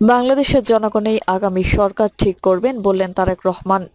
বাংলাদেশের জনগণই আগামী সরকার ঠিক করবেন বললেন তারেক রহমান।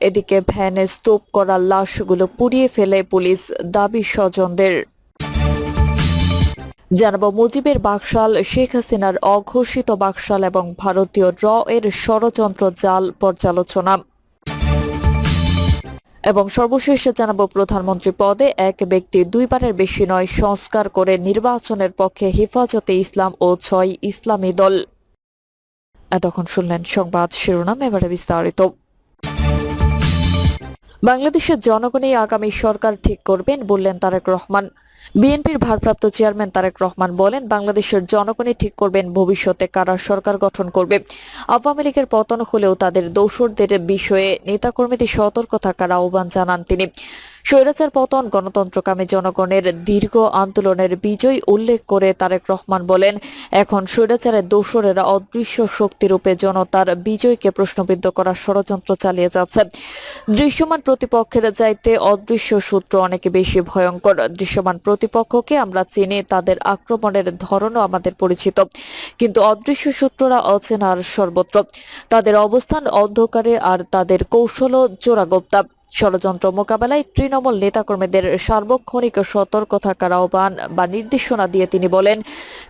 এদিকে ভ্যানে স্তূপ করা লাশগুলো পুড়িয়ে ফেলে পুলিশ দাবি স্বজনদের। জানাব মুজিবের বাকশাল, শেখ হাসিনার অঘোষিত বাকশাল এবং ভারতীয় র এর ষড়যন্ত্র জাল পর্যালোচনা। এবং সর্বশেষ জানাব প্রধানমন্ত্রী পদে এক ব্যক্তি দুইবারের বেশি নয় সংস্কার করে নির্বাচনের পক্ষে হেফাজতে ইসলাম ও ছয় ইসলামী দল। এতক্ষণ শুনলেন সংবাদ শিরোনাম, এবারে বিস্তারিত। বাংলাদেশের জনগণই আগামী সরকার ঠিক করবেন বললেন তারেক রহমান। বিএনপির ভারপ্রাপ্ত চেয়ারম্যান তারেক রহমান বলেন, বাংলাদেশের জনগণই ঠিক করবেন ভবিষ্যতে কারা সরকার গঠন করবে। আওয়ামী লীগের পতন হলেও তাদের দোসরদের বিষয়ে নেতাকর্মীদের সতর্ক থাকার আহ্বান জানান তিনি। স্বৈরাচার পতন গণতন্ত্রকামী জনগণের দীর্ঘ আন্দোলনের বিজয় উল্লেখ করে তারেক রহমান বলেন, এখন স্বৈরাচারের দোসরেরা অদৃশ্য শক্তিরূপে জনতার বিজয়কে প্রশ্নবিদ্ধ করার ষড়যন্ত্র চালিয়ে যাচ্ছে। দৃশ্যমান প্রতিপক্ষের চাইতে অদৃশ্য সূত্র অনেক বেশি ভয়ঙ্কর। দৃশ্যমান প্রতিপক্ষকে আমরা চিনি, তাদের আক্রমণের ধরনও আমাদের পরিচিত। কিন্তু অদৃশ্য সূত্ররা অচেনার সর্বত্র। তাদের অবস্থান অন্ধকারে আর তাদের কৌশল চোরাগোপ্তা ষড়যন্ত্র মোকাবেলায় তৃণমূল নেতাকর্মীদের সার্বক্ষণিক সতর্ক থাকার আহ্বান বা নির্দেশনা দিয়ে তিনি বলেন,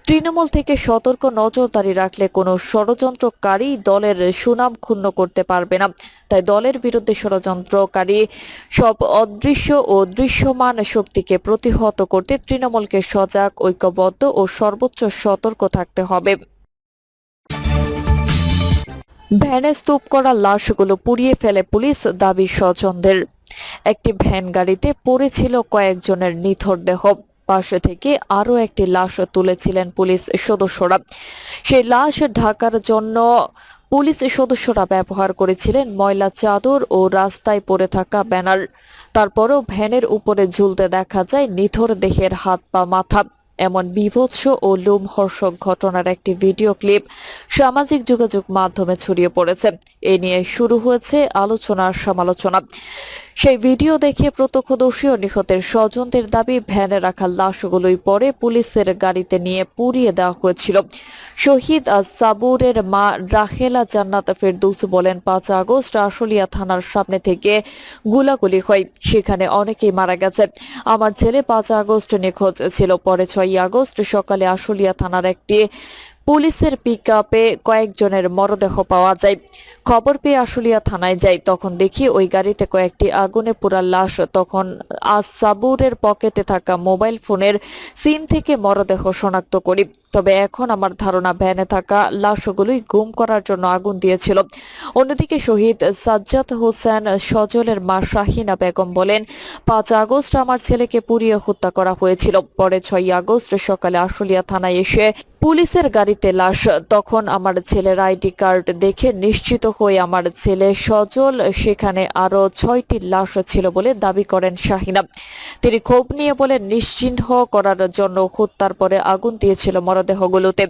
তৃণমূল থেকে সতর্ক নজরদারি রাখলে কোনো ষড়যন্ত্রকারী দলের সুনাম ক্ষুণ্ণ করতে পারবে না। তাই দলের বিরুদ্ধে ষড়যন্ত্রকারী সব অদৃশ্য ও দৃশ্যমান শক্তিকে প্রতিহত করতে তৃণমূলকে সজাগ, ঐক্যবদ্ধ ও সর্বোচ্চ সতর্ক থাকতে হবে। ভ্যানে স্তূপ করা লাশগুলো পুড়িয়ে ফেলে পুলিশ দাবি স্বজনদের। একটি ভ্যান গাড়িতে পড়েছিল কয়েকজনের নিথর দেহ। পাশে থেকে আরও একটি লাশ তুলেছিলেন পুলিশ সদস্যরা। সেই লাশ ঢাকার জন্য পুলিশ সদস্যরা ব্যবহার করেছিলেন ময়লা চাদর ও রাস্তায় পড়ে থাকা ব্যানার। তারপরও ভ্যানের উপরে ঝুলতে দেখা যায় নিথর দেহের হাত পা মাথা। এমন বিভৎস ও লোমহর্ষক ঘটনার একটি ভিডিও ক্লিপ সামাজিক যোগাযোগ মাধ্যমে ছড়িয়ে পড়েছে। এ নিয়ে শুরু হয়েছে আলোচনার সমালোচনা। সেই ভিডিও দেখে প্রত্যক্ষদর্শী ও নিহতের স্বজনদের দাবি, ভ্যানে রাখা লাশগুলোই পরে পুলিশের গাড়িতে নিয়ে পুড়িয়ে দেওয়া হয়েছিল। শহীদ সাবুরের মা রাহেলা জান্নাত ফেরদৌস বলেন, পাঁচ আগস্ট আশুলিয়া থানার সামনে থেকে গুলাগুলি হয়। সেখানে অনেকেই মারা গেছে। আমার ছেলে পাঁচ আগস্ট নিখোঁজ ছিল, পরে ছয় আগস্ট সকালে আশুলিয়া থানার একটি পুলিশের পিক আপে কয়েকজনের মরদেহ পাওয়া যায়। খবর পেয়ে আশুলিয়া থানায় যাই। তখন দেখি ওই গাড়িতে কয়েকটি আগুনে পোড়া লাশ। তখন আজ সাবুরের পকেটে থাকা মোবাইল ফোনের সিম থেকে মরদেহ শনাক্ত করি। তবে এখন আমার ধারণা, ভ্যানে থাকা লাশগুলোই গুম করার জন্য আগুন দিয়েছিল। অন্যদিকে শহীদ সাজ্জাদ হোসেন সজলের মা শাহিনা বেগম বলেন, পাঁচ আগস্ট আমার ছেলেকে পুড়িয়ে হত্যা করা হয়েছিল। পরে ছয় আগস্ট সকালে আশুলিয়া থানায় এসে পুলিশের গাড়িতে লাশ। তখন আমার ছেলের আইডি কার্ড দেখে নিশ্চিত হয়ে আমার ছেলে সজল, সেখানে আরও ছয়টি লাশ ছিল বলে দাবি করেন শাহিনা। তিনি ক্ষোভ নিয়ে বলেন নিশ্চিহ্ন করার জন্য হত্যার পরে আগুন দিয়েছিল মরদেহগুলোতে।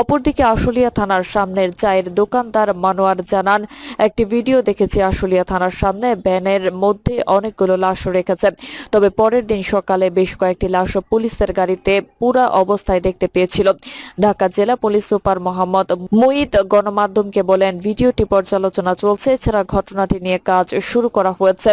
অপরদিকে আশুলিয়া থানার সামনের চায়ের দোকানদার মানোয়ার জানান, একটি ভিডিও দেখেছি আশুলিয়া থানার সামনে ভ্যানের মধ্যে অনেকগুলো লাশ রেখেছে। তবে পরের দিন সকালে বেশ কয়েকটি লাশ পুলিশের গাড়িতে পুরা অবস্থায় দেখতে পেয়েছিল। ঢাকা জেলা পুলিশ সুপার মোহাম্মদ মুইদ গণমাধ্যমকে বলেন, ভিডিওটি পর্যালোচনা চলছে, এছাড়া ঘটনাটি নিয়ে কাজ শুরু করা হয়েছে।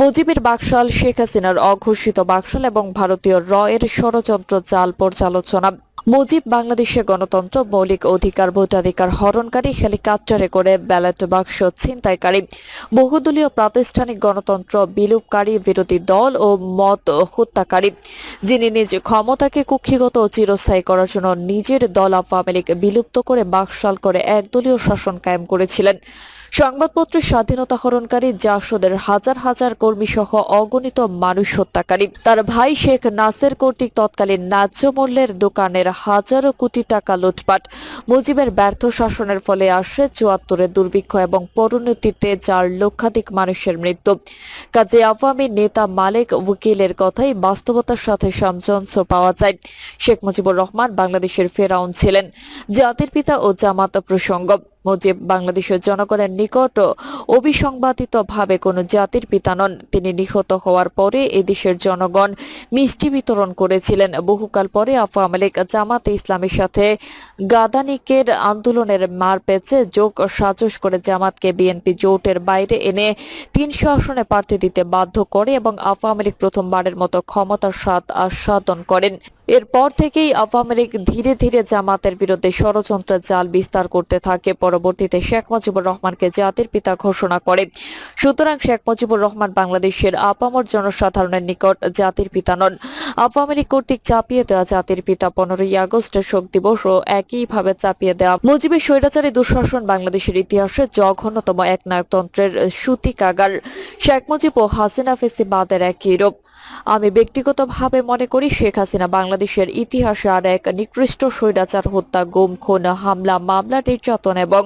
মুজিবের বাকশাল শেখ হাসিনার অঘোষিত বাকশাল এবং ভারতীয় র এর ষড়যন্ত্র জাল পর্যালোচনা। মুজিব বাংলাদেশে গণতন্ত্র, মৌলিক অধিকার, ভোটাধিকার হরণকারী, হেলিকপ্টারে করে ব্যালট বাক্স ছিনতাইকারী, বহুদলীয় প্রাতিষ্ঠানিক গণতন্ত্র বিলুপকারী বিরোধী দল ও মত হত্যাকারী, যিনি নিজ ক্ষমতাকে কুক্ষিগত ও চিরস্থায়ী করার জন্য নিজের দল আওয়ামী লীগ বিলুপ্ত করে বাকশাল করে একদলীয় শাসন কায়েম করেছিলেন। সংবাদপত্রের স্বাধীনতা হরণকারী জাসদের হাজার হাজার কর্মী সহ অগণিত মানুষ হত্যাকারী। তার ভাই শেখ নাসের কর্তৃক তৎকালীন ন্যায্য মূল্যের দোকানের হাজারো কোটি টাকা লুটপাট। মুজিবের ব্যর্থ শাসনের ফলে আসে চুয়াত্তরের দুর্ভিক্ষ এবং পরিণতিতে চার লক্ষাধিক মানুষের মৃত্যু। কাজে আওয়ামী নেতা মালিক উকিলের কথাই বাস্তবতার সাথে সামঞ্জস্য পাওয়া যায়। শেখ মুজিবুর রহমান বাংলাদেশের ফেরাউন ছিলেন। জাতির পিতা ও জামাত প্রসঙ্গ। মুজিব বাংলাদেশের জনগণের নিকট অবিসংবাদিতভাবে কোনো জাতির পিতা নন। তিনি নিহত হওয়ার পরে এদেশের জনগণ মিষ্টি বিতরণ করেছিলেন। বহুকাল পরে আওয়ামী লীগ জামাতে ইসলামের সাথে গাদানিকের আন্দোলনের মার পেছে যোগ সাজস করে জামাতকে বিএনপি জোটের বাইরে এনে তিনশো আসনে প্রার্থী দিতে বাধ্য করে এবং আওয়ামী লীগ প্রথমবারের মতো ক্ষমতার স্বাদ আস্বাদন করেন। এরপর থেকেই আওয়ামী লীগ ধীরে ধীরে জামাতের বিরুদ্ধে ষড়যন্ত্রের জাল বিস্তার করতে থাকে। পরবর্তীতে শেখ মুজিবুর রহমানকে জাতির পিতা ঘোষণা করে। সুতরাং শেখ মুজিবুর রহমান বাংলাদেশের আপামর জনসাধারণের নিকট জাতির পিতা নন। আওয়ামী লীগ কর্তৃক চাপিয়ে দেওয়া জাতির পিতা পনেরোই আগস্টের শোক দিবস ও একইভাবে চাপিয়ে দেওয়া মুজিবের স্বৈরাচারী দুঃশাসন বাংলাদেশের ইতিহাসে জঘন্যতম একনায়কতন্ত্রের সূতিকাগার। শেখ মুজিব ও হাসিনা ফেসিবাদের একই রূপ। আমি ব্যক্তিগতভাবে মনে করি শেখ হাসিনা বাংলাদেশের ইতিহাসে আর এক নিকৃষ্ট স্বৈরাচার হত্যা, গুম, খুন, হামলা, মামলা, নির্যাতন এবং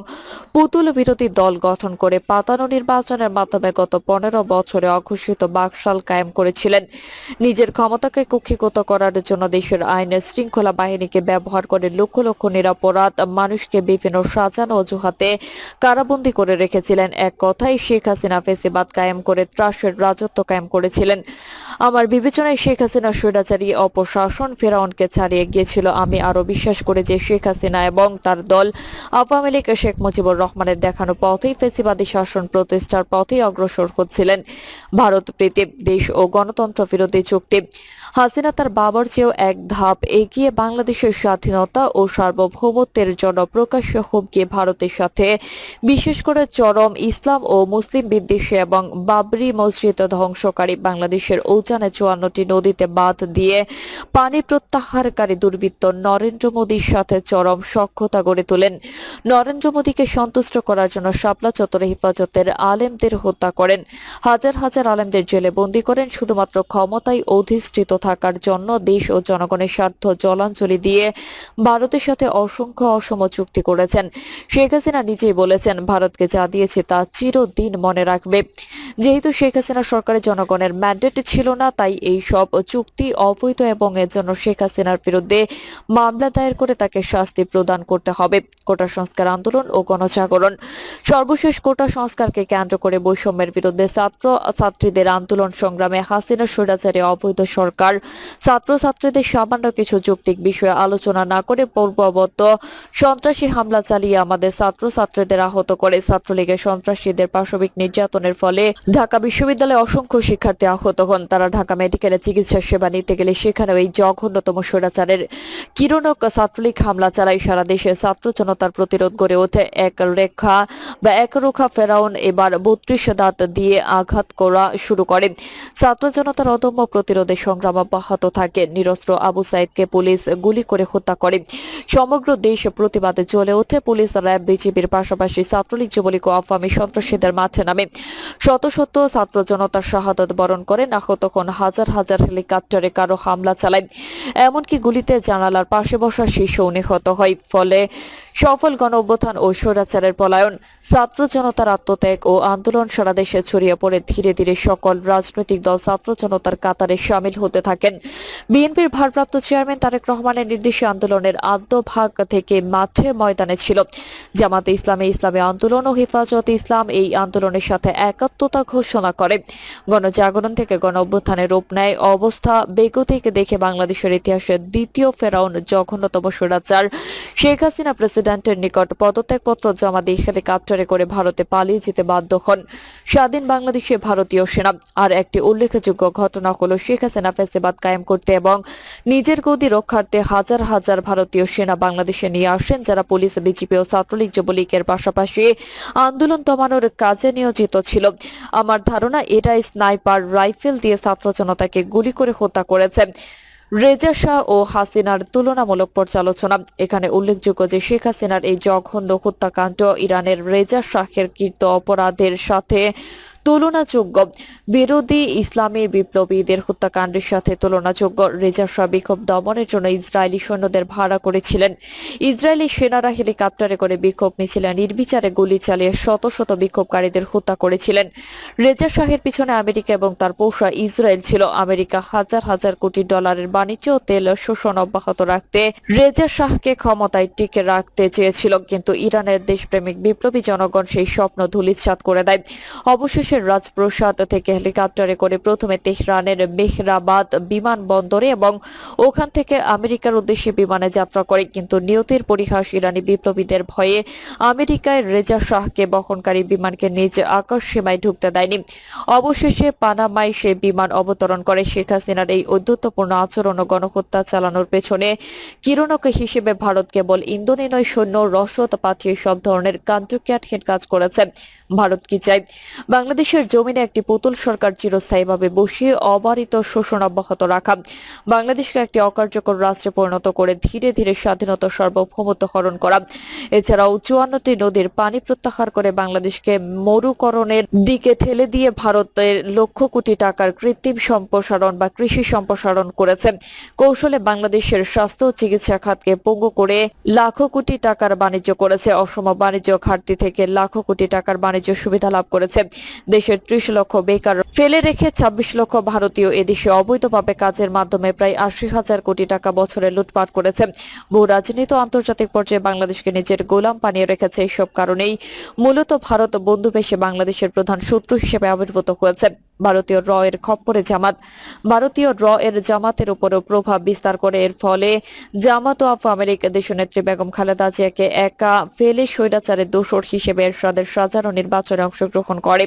পুতুল বিরোধী দল গঠন করে পাতানো নির্বাচনের মাধ্যমে গত পনেরো বছরে অঘোষিত বাকশাল কায়েম করেছিলেন। নিজের ক্ষমতাকে কুক্ষিগত করার জন্য দেশের আইনের শৃঙ্খলা বাহিনীকে ব্যবহার করে লক্ষ লক্ষ নিরাপরাধ মানুষকে বিভিন্ন সাজানো অজুহাতে কারাবন্দী করে রেখেছিলেন। এক কথায়, শেখ হাসিনা ফেসিবাদ কায়েম করে ত্রাসের রাজত্ব কায়েম করেছিলেন। আমার বিবেচনায় শেখ হাসিনা স্বৈরাচারী, অপশাসন ফেরাউনকে ছাড়িয়ে গিয়েছিল। আমি আরও বিশ্বাস করি যে শেখ হাসিনা এবং তার দল আওয়ামী লীগ শেখ মুজিবুর রহমানের দেখানো পথেই ফেসিবাদী শাসন প্রতিষ্ঠার পথেই অগ্রসর হচ্ছিলেন ভারত, প্রীতি, দেশ ও গণতন্ত্র বিরোধী চুক্তি। হাসিনা তার বাবার চেয়েও এক ধাপ এগিয়ে বাংলাদেশের স্বাধীনতা ও সার্বভৌমত্বের জন্য প্রকাশ্য হুমকি ভারতের সাথে, বিশেষ করে চরম ইসলাম ও মুসলিম বিদ্বেষী এবং বাবরি মসজিদ ধ্বংসকারী বাংলাদেশের ঔজানে চুয়ান্নটি নদীতে বাঁধ দিয়ে পানি প্রত্যাহারকারী দুর্বৃত্ত নরেন্দ্র মোদীর সাথে চরম সক্ষতা গড়ে তোলেন। নরেন্দ্র মোদীকে সন্তুষ্ট করার জন্য শাপলা চত্বরে হেফাজতের আলেমদের হত্যা করেন। হাজার হাজার আলেমদের জেলে বন্দী করেন শুধুমাত্র ক্ষমতায় অধিষ্ঠিত থাকার জন্য দেশ ও জনগণের স্বার্থ জলাঞ্জলি দিয়ে ভারতের সাথে অসংখ্য অসম চুক্তি করেছেন। শেখ হাসিনা নিজেই বলেছেন, ভারতকে যা দিয়েছে তা চিরদিন মনে রাখবে। যেহেতু শেখ হাসিনা সরকারের জনগণের ম্যান্ডেট ছিল না, তাই এই সব চুক্তি অবৈধ এবং এর জন্য শেখ হাসিনার বিরুদ্ধে মামলা দায়ের করে তাকে শাস্তি প্রদান করতে হবে। কোটা সংস্কার আন্দোলন ও গণজাগরণ। সর্বশেষ কোটা সংস্কারকে কেন্দ্র করে বৈষম্যের বিরুদ্ধে ছাত্র ছাত্রীদের আন্দোলন সংগ্রামে হাসিনা স্বৈরাচারী অবৈধ সরকার। ছাত্রছাত্রীদের সামান্য কিছু যৌক্তিক বিষয়ে আলোচনা না করে পূর্ববত সন্ত্রাসী হামলা চালিয়ে আমাদের ছাত্রছাত্রীদের আহত করে। ছাত্রলীগের সন্ত্রাসীদের পাশবিক নির্যাতনের ফলে ঢাকা বিশ্ববিদ্যালয়ে অসংখ্য শিক্ষার্থী আহত হন। তারা ঢাকা মেডিকেলে চিকিৎসা সেবা নিতে গেলে সেখানেও এই জঘন্যতম স্বৈরাচারের কিরণক ছাত্রলীগ হামলা চালায় সারা দেশে ছাত্র জনতার প্রতিরোধ গড়ে ওঠে। এক রেখা বা একরোখা ফেরাউন এবার বত্রিশ দাঁত দিয়ে আঘাত করা শুরু করে। ছাত্র জনতার অদম্য প্রতিরোধে সংগ্রাম অব্যাহত থাকে। নিরস্ত্র আবু সাইদকে পুলিশ গুলি করে হত্যা করে। সমগ্র দেশ প্রতিবাদে জ্বলে ওঠে। পুলিশ র্যাব বিজেপির পাশাপাশি ছাত্রলীগ যুবলীগ ও আওয়ামী সন্ত্রাসীদের মাঠে নামে। শত শত ছাত্র জনতার শাহাদত বরণ করেন আহত হন হাজার হাজার হেলিকপ্টারে কারও হামলা চালায়। এমনকি গুলিতে জানালার পাশে বসা শিশু নিহত হয়। ফলে সফল গণ অভ্যুত্থান ও স্বৈরাচারের পলায়ন, ছাত্র জনতার আত্মত্যাগ ও আন্দোলন সারা দেশে ছড়িয়ে পড়ে। ধীরে ধীরে সকল রাজনৈতিক দল ছাত্র জনতার কাতারে সামিল হতে থাকেন। বিএনপির ভারপ্রাপ্ত চেয়ারম্যান তারেক রহমানের নির্দেশে আন্দোলনের আদ্যভাগ থেকে মাঠে ময়দানে ছিল। জামাতে ইসলামে ইসলামী আন্দোলন ও হেফাজত ইসলাম এই আন্দোলনের সাথে একাত্মতা ঘোষণা করে। গণজাগরণ থেকে গণ অভ্যুত্থানের রূপ নেয় অবস্থা বেগতিক, দেখে বাংলাদেশের ইতিহাসে দ্বিতীয় ফেরাউন জঘন্যতম স্বৈরাচার। শেখ হাসিনা প্রেসিডেন্টের নিকট পদত্যাগপত্র জমা দিয়ে হেলিকপ্টারে করে ভারতে পালিয়ে যেতে বাধ্য হন স্বাধীন বাংলাদেশে ভারতীয় সেনা। আর একটি উল্লেখযোগ্য ঘটনা হলো শেখ হাসিনা ফেসিবাদ কায়েম করতে এবং নিজের গদি রক্ষার্থে হাজার হাজার ভারতীয় সেনা বাংলাদেশে নিয়ে আসেন, যারা পুলিশ বিজেপি ও ছাত্রলীগ যুবলীগের পাশাপাশি আন্দোলন দমানোর কাজে নিয়োজিত ছিল। আমার ধারণা, এরাই স্নাইপার রাইফেল দিয়ে ছাত্র জনতাকে গুলি করে হত্যা করেছে। রেজা শাহ ও হাসিনার তুলনামূলক পর্যালোচনা। এখানে উল্লেখযোগ্য যে শেখ হাসিনার এই জঘন্য হত্যাকাণ্ড ইরানের রেজা শাহের কৃত অপরাধের সাথে তুলনাযোগ্য। বিরোধী ইসলামী বিপ্লবীদের হত্যাকাণ্ডের সাথে তুলনাযোগ্য রেজা শাহ বিক্ষোভ দমনের জন্য ইসরায়েলি সৈন্যদের ভাড়া করেছিলেন। ইসরায়েলি সেনারা হেলিকপ্টারে করে বিক্ষোভ মিছিলে নির্বিচারে গুলি চালিয়ে শত শত বিক্ষোভকারীদের হত্যা করেছিলেন। রেজা শাহের পিছনে আমেরিকা এবং তার পোষা ইসরায়েল ছিল। আমেরিকা হাজার হাজার কোটি ডলারের বাণিজ্য ও তেল শোষণ অব্যাহত রাখতে রেজা শাহকে ক্ষমতায় টিকে রাখতে চেয়েছিল। কিন্তু ইরানের দেশপ্রেমিক বিপ্লবী জনগণ সেই স্বপ্ন ধূলিসাৎ করে দেয়। অবশেষে রাজপ্রসাদ থেকে হেলিকপ্টারে করে প্রথমে তেহরানের মেহরাবাদ বিমানবন্দরে এবং ওখান থেকে আমেরিকার উদ্দেশ্যে বিমানে যাত্রা করে। কিন্তু নিয়তির পরিহাস ইরানি বিপ্লবীদের ভয়ে আমেরিকায় রেজা শাহকে বহনকারী বিমানকে নিজ আকাশ সীমায় ঢুকতে দেয়নি। অবশেষে পানামায় সে বিমান অবতরণ করে। শেখ হাসিনার এই ঔদ্ধত্যপূর্ণ আচরণ ও গণহত্যা চালানোর পেছনে কিরণক হিসেবে ভারত কেবল ইন্দোনেনয় সৈন্য, রসদ, পাঠিয়ে সব ধরনের কান্ট্রিক্যাটহীন কাজ করেছে। ভারত কি চায়? বাংলাদেশের জমিনে একটি পুতুল সরকার চিরস্থায়ীভাবে বসিয়ে অবারিত শোষণ অব্যাহত রাখা। বাংলাদেশকে একটি অকার্যকর রাষ্ট্রে পরিণত করে ধীরে ধীরে স্বাধীনতা সার্বভৌমত্ব হরণ করা। এছাড়াও চুয়ান্নটি নদীর পানি প্রত্যাহার করে বাংলাদেশকে মরুকরণের দিকে ঠেলে দিয়ে ভারতের লক্ষ কোটি টাকার কৃত্রিম সম্প্রসারণ বা কৃষি সম্প্রসারণ করেছে। কৌশলে বাংলাদেশের স্বাস্থ্য চিকিৎসা খাতকে পঙ্গু করে লাখো কোটি টাকার বাণিজ্য করেছে। অসম বাণিজ্য ঘাটতি থেকে লাখো কোটি টাকার বাণিজ্য সুবিধা লাভ করেছে। দেশের ত্রিশ লক্ষ বেকার ফেলে রেখে ছাব্বিশ লক্ষ ভারতীয় এদেশে অবৈধভাবে কাজের মাধ্যমে প্রায় আশি হাজার কোটি টাকা বছরে লুটপাট করেছে। বহু রাজনীতি আন্তর্জাতিক পর্যায়ে বাংলাদেশকে নিজের গোলাম বানিয়ে রেখেছে এইসব কারণেই মূলত ভারত বন্ধু বেশে বাংলাদেশের প্রধান শত্রু হিসেবে আবির্ভূত হয়েছে। ভারতীয় র এর খপ্পরে জামাত। ভারতীয় র এর জামাতের উপরও প্রভাব বিস্তার করে। এর ফলে জামাত অফ আমেরিকা দেশনেত্রী বেগম খালেদা জিয়াকে একা ফেলে স্বৈরাচারের দোষর হিসেবে এরশাদের সাজানো নির্বাচনে অংশগ্রহণ করে।